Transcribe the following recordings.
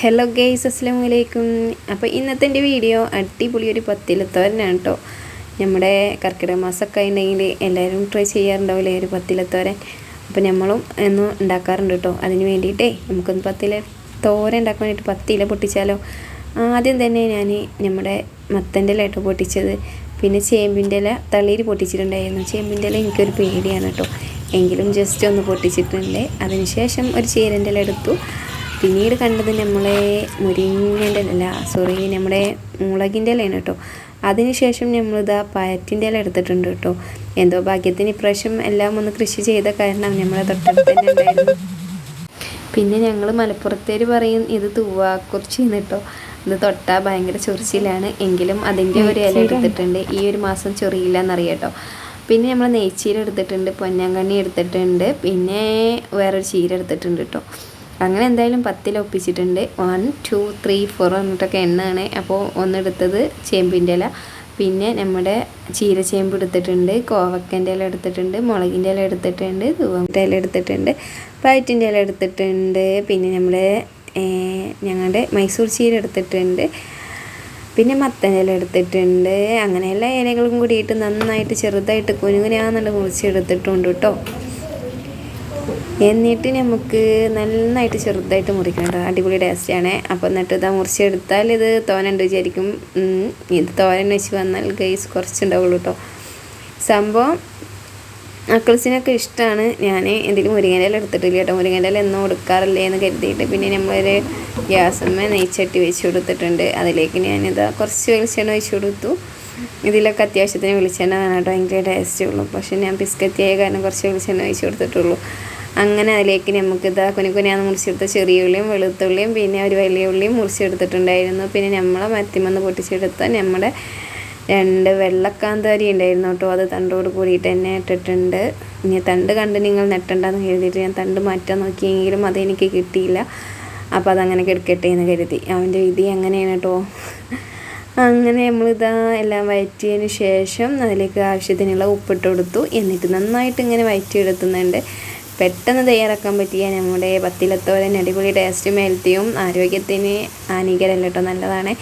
Hello guys അസ്സാം വലൈക്കും അപ്പോൾ ഇന്നത്തെ എന്റെ വീഡിയോ അടിപൊളി ഒരു പത്തിലത്തോരനാണ് കേട്ടോ നമ്മുടെ കർക്കിടക മാസമൊക്കെ ഉണ്ടെങ്കിൽ എല്ലാവരും ട്രൈ ചെയ്യാറുണ്ടാവില്ലേ ഒരു പത്തിലത്തോരൻ? അപ്പോൾ നമ്മളും എന്നും ഉണ്ടാക്കാറുണ്ട് കേട്ടോ അതിന് വേണ്ടിയിട്ടേ നമുക്കൊന്ന് പത്തില തോരൻ ഉണ്ടാക്കാൻ വേണ്ടിയിട്ട് പത്തില പൊട്ടിച്ചാലോ? ആദ്യം തന്നെ ഞാൻ നമ്മുടെ മത്തന്റെ ഇല പൊട്ടിച്ചത്. പിന്നെ ചേമ്പിന്റെ ഇല തളിയിൽ പൊട്ടിച്ചിട്ടുണ്ടായിരുന്നു. ചേമ്പിന്റെ ഇല എനിക്കൊരു പേടിയാണ് കേട്ടോ എങ്കിലും ജസ്റ്റ് ഒന്ന് പൊട്ടിച്ചിട്ടുണ്ട്. അതിനുശേഷം ഒരു ചീരന്റെ ഇല എടുത്തു. പിന്നീട് കണ്ടത് നമ്മളെ മുരിങ്ങന്റെ അല്ല സോറി നമ്മുടെ മുളകിന്റെ ഇലയാണ് കേട്ടോ. അതിനുശേഷം നമ്മളിതാ പയറ്റിന്റെ ഇല എടുത്തിട്ടുണ്ട് കേട്ടോ. എന്തോ ഭാഗ്യത്തിന് ഇപ്രാവശ്യം എല്ലാം ഒന്ന് കൃഷി ചെയ്ത കാരണം നമ്മളെ തൊട്ടടുത്ത് തന്നെ ഉണ്ടായിരുന്നു. പിന്നെ ഞങ്ങൾ മലപ്പുറത്തേര് പറയും ഇത് തൂവാക്കുറിച്ച് കേട്ടോ. ഇത് തൊട്ടാൽ ഭയങ്കര ചൊറിച്ചിലാണ്. എങ്കിലും അതിന്റെ ഒരു ഇല എടുത്തിട്ടുണ്ട്. ഈ ഒരു മാസം ചൊറിയില്ല എന്നറിയാട്ടോ പിന്നെ നമ്മൾ നെയ്ച്ചീര എടുത്തിട്ടുണ്ട് പൊന്നാങ്കണ്ണി എടുത്തിട്ടുണ്ട്. പിന്നെ വേറൊരു ചീര എടുത്തിട്ടുണ്ട് കേട്ടോ. അങ്ങനെ എന്തായാലും പത്തിൽ ഒപ്പിച്ചിട്ടുണ്ട്. വൺ ടു ത്രീ ഫോർ എന്നിട്ടൊക്കെ എണ്ണാണ്. അപ്പോൾ ഒന്നെടുത്തത് ചേമ്പിന്റെ ഇല. പിന്നെ നമ്മുടെ ചീരച്ചേമ്പ് എടുത്തിട്ടുണ്ട്. കോവക്കന്റെ ഇല എടുത്തിട്ടുണ്ട്. മുളകിന്റെ ഇല എടുത്തിട്ടുണ്ട്. തൂവന്റെ ഇല എടുത്തിട്ടുണ്ട്. പയറ്റിന്റെ ഇല എടുത്തിട്ടുണ്ട്. പിന്നെ നമ്മുടെ ഞങ്ങളുടെ മൈസൂർ ചീര എടുത്തിട്ടുണ്ട്. പിന്നെ മത്തന്റെ ഇല എടുത്തിട്ടുണ്ട്. അങ്ങനെ എല്ലാ ഇലകളും കൂടിയിട്ട് നന്നായിട്ട് ചെറുതായിട്ട് കുനുകുനാന്നുണ്ട് മുറിച്ചെടുത്തിട്ടുണ്ട് കേട്ടോ. എന്നിട്ട് നമുക്ക് നന്നായിട്ട് ചെറുതായിട്ട് മുറിക്കണം കേട്ടോ. അടിപൊളി ടേസ്റ്റാണ് അപ്പോൾ എന്നിട്ട് ഇതാ മുറിച്ചെടുത്താൽ ഇത് തോനുണ്ട് വിചാരിക്കും. ഇത് തോരൻ വെച്ച് വന്നാൽ ഗൈസ് കുറച്ചുണ്ടാവുള്ളൂ കേട്ടോ. സംഭവം അക്കിൾസിനൊക്കെ ഇഷ്ടമാണ് ഞാൻ എന്തെങ്കിലും മുരിങ്ങന്റെ എടുത്തിട്ടില്ല കേട്ടോ. മുരിങ്ങന്റെ എന്നും കൊടുക്കാറില്ലേ എന്ന് കരുതിയിട്ട് പിന്നെ നമ്മളൊരു ഗ്യാസമ്മ നെയ്ച്ചട്ടി വെച്ച് കൊടുത്തിട്ടുണ്ട്. അതിലേക്ക് ഞാനിതാ കുറച്ച് വെളിച്ചെണ്ണ വെച്ച് കൊടുത്തു. ഇതിലൊക്കെ അത്യാവശ്യത്തിന് വെളിച്ചെണ്ണ വേണം കേട്ടോ. ഭയങ്കര ടേസ്റ്റ് ഉള്ളൂ. പക്ഷേ ഞാൻ ബിസ്ക്കറ്റ് ആയ കാരണം കുറച്ച് വെളിച്ചെണ്ണ വെച്ച് കൊടുത്തിട്ടുള്ളൂ. അങ്ങനെ അതിലേക്ക് നമുക്ക് ഇതാ കുനിക്കുനിയാന്ന് മുറിച്ചെടുത്ത ചെറിയ ഉള്ളിയും വെളുത്തുള്ളിയും പിന്നെ ഒരു വലിയ ഉള്ളിയും മുറിച്ചെടുത്തിട്ടുണ്ടായിരുന്നു. പിന്നെ നമ്മളെ മത്തിമന്ന് പൊട്ടിച്ചെടുത്ത നമ്മുടെ രണ്ട് വെള്ളക്കാന്താരി ഉണ്ടായിരുന്നു കേട്ടോ. അത് തണ്ടോട് കൂടിയിട്ട് തന്നെ ഇട്ടിട്ടുണ്ട്. ഇനി തണ്ട് കണ്ട് നിങ്ങൾ നെട്ടണ്ടെന്ന് കരുതിയിട്ട് ഞാൻ തണ്ട് മാറ്റാൻ നോക്കിയെങ്കിലും അതെനിക്ക് കിട്ടിയില്ല. അപ്പോൾ അതങ്ങനെ കിടക്കട്ടെ എന്ന് കരുതി. അവന്റെ വിധി അങ്ങനെയാണ് കേട്ടോ. അങ്ങനെ നമ്മളിതാ എല്ലാം വയറ്റിയതിന് ശേഷം അതിലേക്ക് ആവശ്യത്തിനുള്ള ഉപ്പിട്ട് കൊടുത്തു. എന്നിട്ട് നന്നായിട്ട് ഇങ്ങനെ വയറ്റിയെടുത്തുന്നുണ്ട് പെട്ടെന്ന് തയ്യാറാക്കാൻ പറ്റിയ നമ്മുടെ പത്തിലത്തോരൻ അടിപൊളി ടേസ്റ്റും ഹെൽത്തിയും ആരോഗ്യത്തിന് ഹാനികരല്ല കേട്ടോ നല്ലതാണ്.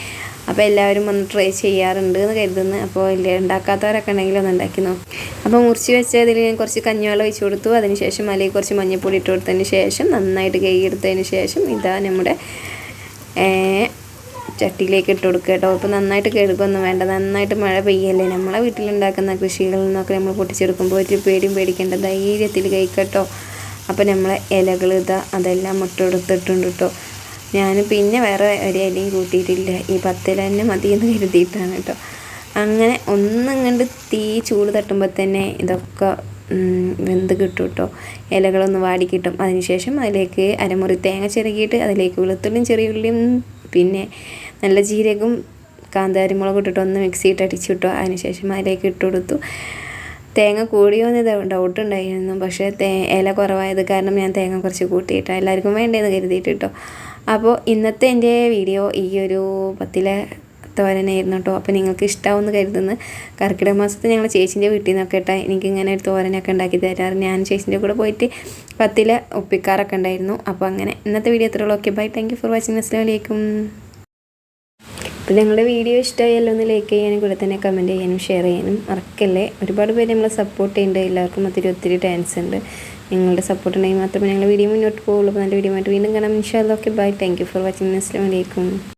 അപ്പോൾ എല്ലാവരും ഒന്ന് ട്രൈ ചെയ്യാറുണ്ട് എന്ന് കരുതുന്നു. അപ്പോൾ ഇല്ല ഉണ്ടാക്കാത്തവരൊക്കെ ഉണ്ടെങ്കിൽ ഒന്ന് ഉണ്ടാക്കി നോക്കും. അപ്പോൾ മുറിച്ച് വെച്ചതിൽ ഞാൻ കുറച്ച് കഞ്ഞിവെള്ളം ഒഴിച്ചു കൊടുത്തു. അതിനുശേഷം അല്ലെങ്കിൽ കുറച്ച് മഞ്ഞൾപ്പൊടി ഇട്ട് കൊടുത്തതിന് ശേഷം നന്നായിട്ട് കൈ എടുത്തതിന് ശേഷം ഇതാ നമ്മുടെ ചട്ടിയിലേക്ക് ഇട്ട് കൊടുക്കുക കേട്ടോ. അപ്പോൾ നന്നായിട്ട് കഴുകൊന്നും വേണ്ട. നന്നായിട്ട് മഴ പെയ്യല്ലേ? നമ്മളെ വീട്ടിലുണ്ടാക്കുന്ന കൃഷികളിൽ നിന്നൊക്കെ നമ്മൾ പൊട്ടിച്ചെടുക്കുമ്പോൾ ഒരു പേടിയും പേടിക്കേണ്ട. ധൈര്യത്തിൽ കഴിക്കട്ടോ. അപ്പോൾ നമ്മളെ ഇലകൾ ഇതാ അതെല്ലാം മുട്ടെടുത്തിട്ടുണ്ട് കേട്ടോ. ഞാൻ പിന്നെ വേറെ ഒരു ഇലയും കൂട്ടിയിട്ടില്ല. ഈ പത്തില തന്നെ മതി എന്ന് കരുതിയിട്ടാണ് കേട്ടോ. അങ്ങനെ ഒന്നും കണ്ട് തീ ചൂട് തട്ടുമ്പോൾ തന്നെ ഇതൊക്കെ വെന്ത് കിട്ടും കേട്ടോ. ഇലകളൊന്ന് വാടി കിട്ടും. അതിനുശേഷം അതിലേക്ക് അരമുറി തേങ്ങ ചിരകിയിട്ട് അതിലേക്ക് വെളുത്തുള്ളിയും ചെറിയ ഉള്ളിയും പിന്നെ നല്ല ജീരകവും കാന്താരിമുളക് ഇട്ടിട്ട് ഒന്ന് മിക്സിയിട്ട് അടിച്ചു കിട്ടും അതിനുശേഷം അതിലേക്ക് ഇട്ട് കൊടുത്തു. തേങ്ങ കൂടിയോ എന്ന് ഡൗട്ട് ഉണ്ടായിരുന്നു. പക്ഷേ തേ ഇല കുറവായത് കാരണം ഞാൻ തേങ്ങ കുറച്ച് കൂട്ടിയിട്ടോ എല്ലാവർക്കും വേണ്ടതെന്ന് കരുതിയിട്ട് കേട്ടോ അപ്പോൾ ഇന്നത്തെ എന്റെ വീഡിയോ ഈ ഒരു പത്തിലെ തോരനായിരുന്നു കേട്ടോ. അപ്പോൾ നിങ്ങൾക്ക് ഇഷ്ടമാവുമെന്ന് കരുതുന്നു. കർക്കിടക മാസത്തിൽ ഞങ്ങൾ ചേച്ചിന്റെ വീട്ടിൽ നിന്നൊക്കെ ഇട്ടാൽ എനിക്കിങ്ങനെ ഒരു തോരനൊക്കെ ഉണ്ടാക്കി തരാറ്. ഞാൻ ചേച്ചിന്റെ കൂടെ പോയിട്ട് പത്തില ഒപ്പിക്കാറൊക്കെ ഉണ്ടായിരുന്നു. അപ്പോൾ അങ്ങനെ ഇന്നത്തെ video എത്രയുള്ളൂ okay bye thank you for watching അസ്ലാം വലൈക്കും അപ്പോൾ നിങ്ങളുടെ വീഡിയോ ഇഷ്ടമായല്ലോ ഒന്ന് ലൈക്ക് ചെയ്യാനും കൂടെ തന്നെ കമന്റ് ചെയ്യാനും ഷെയർ ചെയ്യാനും മറക്കല്ലേ? ഒരുപാട് പേര് നമ്മളെ സപ്പോർട്ട് ചെയ്യുന്നുണ്ട്. എല്ലാവർക്കും ഒത്തിരി ഒത്തിരി ഡാൻസ് ഉണ്ട്. നിങ്ങളുടെ സപ്പോർട്ട് ഉണ്ടെങ്കിൽ മാത്രമേ ഞങ്ങൾ വീഡിയോ മുന്നോട്ട് പോകുള്ളൂ അപ്പോൾ നല്ല വീഡിയോ ആയിട്ട് വീണ്ടും കാണാം. ഇൻഷാല്ലോ okay bye thank you for watching അസ്ലാം വലൈക്കും